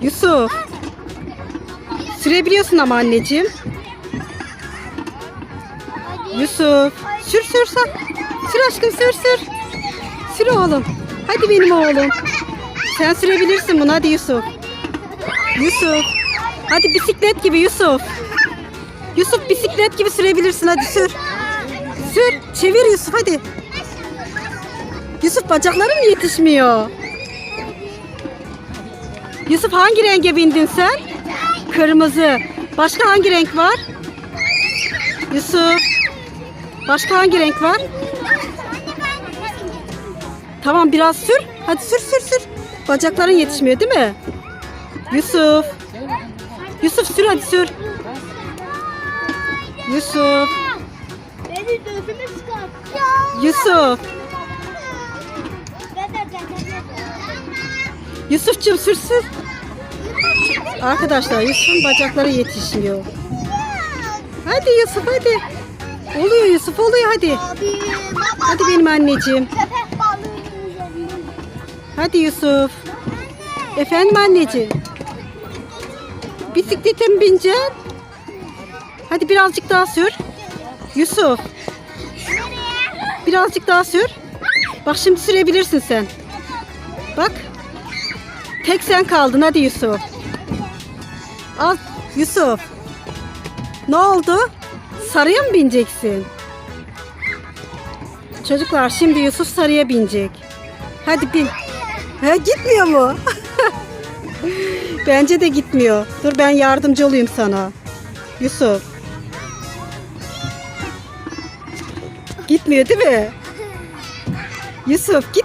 Yusuf. Sürebiliyorsun ama anneciğim. Yusuf. Sür sür sür. Sür aşkım sür sür. Sür oğlum. Hadi benim oğlum. Sen sürebilirsin bunu hadi Yusuf. Yusuf. Hadi bisiklet gibi Yusuf. Yusuf bisiklet gibi sürebilirsin hadi sür. Sür. Çevir Yusuf hadi. Yusuf bacakların yetişmiyor? Yusuf hangi renge bindin sen? Kırmızı. Başka hangi renk var? Yusuf. Başka hangi renk var? Tamam biraz sür. Hadi sür sür sür. Bacakların yetişmiyor değil mi? Yusuf. Yusuf sür hadi sür. Yusuf. Yusuf. Yusuf'cum sür sür. Arkadaşlar Yusuf'un bacakları yetişmiyor. Hadi Yusuf hadi. Oluyor Yusuf oluyor hadi. Hadi benim anneciğim. Hadi Yusuf. Efendim anneciğim. Bisiklete mi bineceksin? Hadi birazcık daha sür. Yusuf. Birazcık daha sür. Bak şimdi sürebilirsin sen. Bak. Tek sen kaldın hadi Yusuf. Al Yusuf. Ne oldu? Sarıya mı bineceksin? Çocuklar şimdi Yusuf sarıya binecek. Hadi bin. He, gitmiyor mu? Bence de gitmiyor. Dur ben yardımcı olayım sana. Yusuf. Gitmiyor değil mi? Yusuf git.